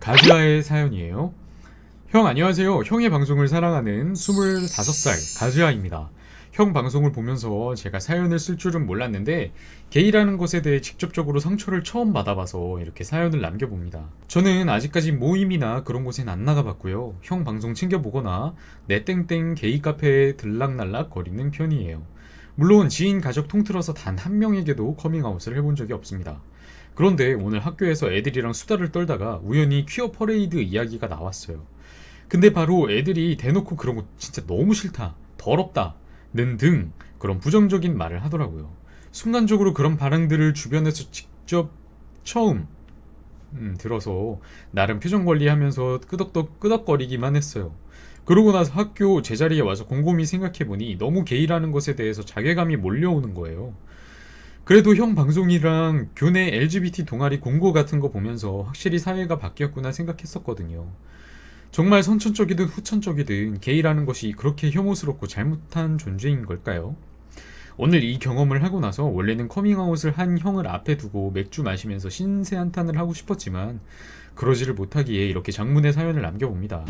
가즈아의 사연이에요. 형 안녕하세요. 형의 방송을 사랑하는 25살 가즈아입니다. 형 방송을 보면서 제가 사연을 쓸 줄은 몰랐는데 게이라는 것에 대해 직접적으로 상처를 처음 받아봐서 이렇게 사연을 남겨봅니다. 저는 아직까지 모임이나 그런 곳엔 안 나가봤고요. 형 방송 챙겨보거나 내 땡땡 게이 카페에 들락날락 거리는 편이에요. 물론 지인 가족 통틀어서 단 한 명에게도 커밍아웃을 해본 적이 없습니다. 그런데 오늘 학교에서 애들이랑 수다를 떨다가 우연히 퀴어 퍼레이드 이야기가 나왔어요. 근데 바로 애들이 대놓고 그런 거 진짜 너무 싫다, 더럽다, 는등 그런 부정적인 말을 하더라고요. 순간적으로 그런 반응들을 주변에서 직접 처음 음, 들어서 나름 표정 관리하면서 끄덕덕 끄덕거리기만 했어요. 그러고 나서 학교 제자리에 와서 곰곰이 생각해보니 너무 게이라는 것에 대해서 자괴감이 몰려오는 거예요. 그래도 형 방송이랑 교내 LGBT 동아리 공고 같은 거 보면서 확실히 사회가 바뀌었구나 생각했었거든요. 정말 선천적이든 후천적이든 게이라는 것이 그렇게 혐오스럽고 잘못한 존재인 걸까요? 오늘 이 경험을 하고 나서 원래는 커밍아웃을 한 형을 앞에 두고 맥주 마시면서 신세 한탄을 하고 싶었지만 그러지를 못하기에 이렇게 장문의 사연을 남겨봅니다.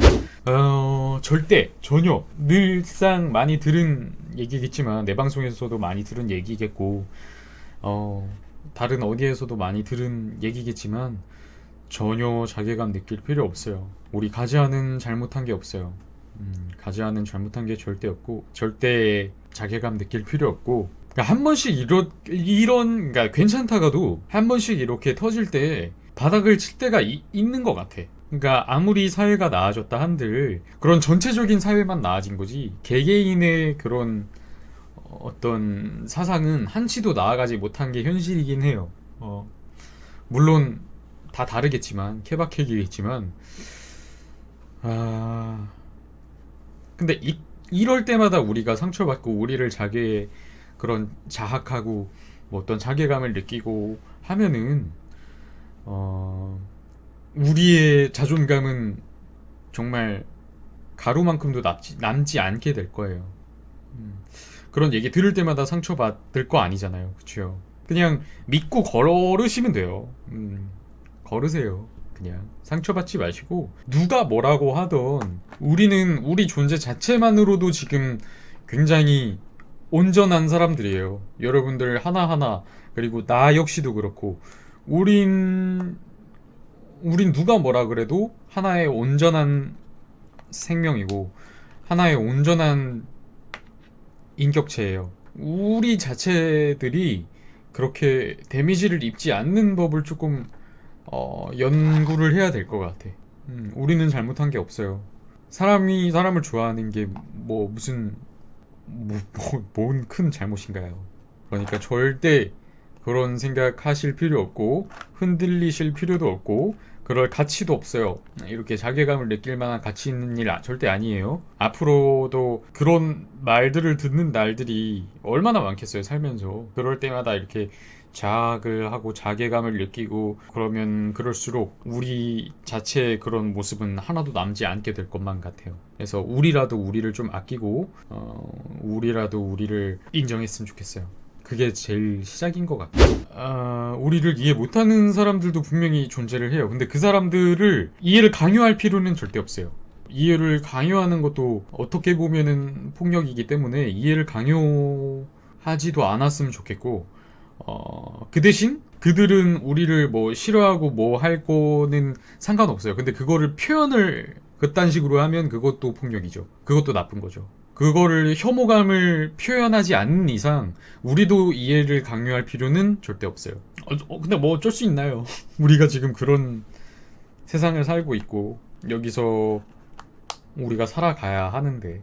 어, 절대, 전혀, 늘상 많이 들은 얘기겠지만 내 방송에서도 많이 들은 얘기겠고 어, 다른 어디에서도 많이 들은 얘기겠지만 전혀 자괴감 느낄 필요 없어요. 우리 가지아는 잘못한 게 없어요. 음, 가지아는 잘못한 게 절대 없고 절대 자괴감 느낄 필요 없고 그러니까 한 번씩 이런 이런 그러니까 괜찮다가도 한 번씩 이렇게 터질 때 바닥을 칠 때가 이- 있는 것 같아. 그러니까 아무리 사회가 나아졌다 한들 그런 전체적인 사회만 나아진 거지 개개인의 그런 어떤 사상은 한치도 나아가지 못한 게 현실이긴 해요. 어, 물론 다 다르겠지만 케바케이겠지만 아 근데 이, 이럴 때마다 우리가 상처받고 우리를 자기의 그런 자학하고 뭐 어떤 자괴감을 느끼고 하면은 어 우리의 자존감은 정말 가루만큼도 남지, 남지 않게 될 거예요. 음, 그런 얘기 들을 때마다 상처받을 거 아니잖아요. 그쵸? 그냥 믿고 걸으시면 돼요. 음, 걸으세요. 그냥 상처받지 마시고 누가 뭐라고 하던 우리는 우리 존재 자체만으로도 지금 굉장히 온전한 사람들이에요. 여러분들 하나하나 그리고 나 역시도 그렇고 우린 우린 누가 뭐라 그래도 하나의 온전한 생명이고 하나의 온전한 인격체예요. 우리 자체들이 그렇게 데미지를 입지 않는 법을 조금 어, 연구를 해야 될 것 같아. 음, 우리는 잘못한 게 없어요. 사람이 사람을 좋아하는 게 뭐 무슨 뭐뭔 큰 잘못인가요? 그러니까 절대 그런 생각하실 필요 없고 흔들리실 필요도 없고 그럴 가치도 없어요. 이렇게 자괴감을 느낄 만한 가치 있는 일 아- 절대 아니에요. 앞으로도 그런 말들을 듣는 날들이 얼마나 많겠어요, 살면서. 그럴 때마다 이렇게 자학을 하고 자괴감을 느끼고 그러면 그럴수록 우리 자체의 그런 모습은 하나도 남지 않게 될 것만 같아요. 그래서 우리라도 우리를 좀 아끼고 어, 우리라도 우리를 인정했으면 좋겠어요. 그게 제일 시작인 것 같아요. 아, 우리를 이해 못하는 사람들도 분명히 존재를 해요. 근데 그 사람들을 이해를 강요할 필요는 절대 없어요. 이해를 강요하는 것도 어떻게 보면은 폭력이기 때문에 이해를 강요하지도 않았으면 좋겠고, 어, 그 대신 그들은 우리를 뭐 싫어하고 뭐 할 거는 상관없어요. 근데 그거를 표현을 그딴 식으로 하면 그것도 폭력이죠. 그것도 나쁜 거죠. 그거를 혐오감을 표현하지 않는 이상 우리도 이해를 강요할 필요는 절대 없어요. 어, 어, 근데 뭐 어쩔 수 있나요? 우리가 지금 그런 세상을 살고 있고 여기서 우리가 살아가야 하는데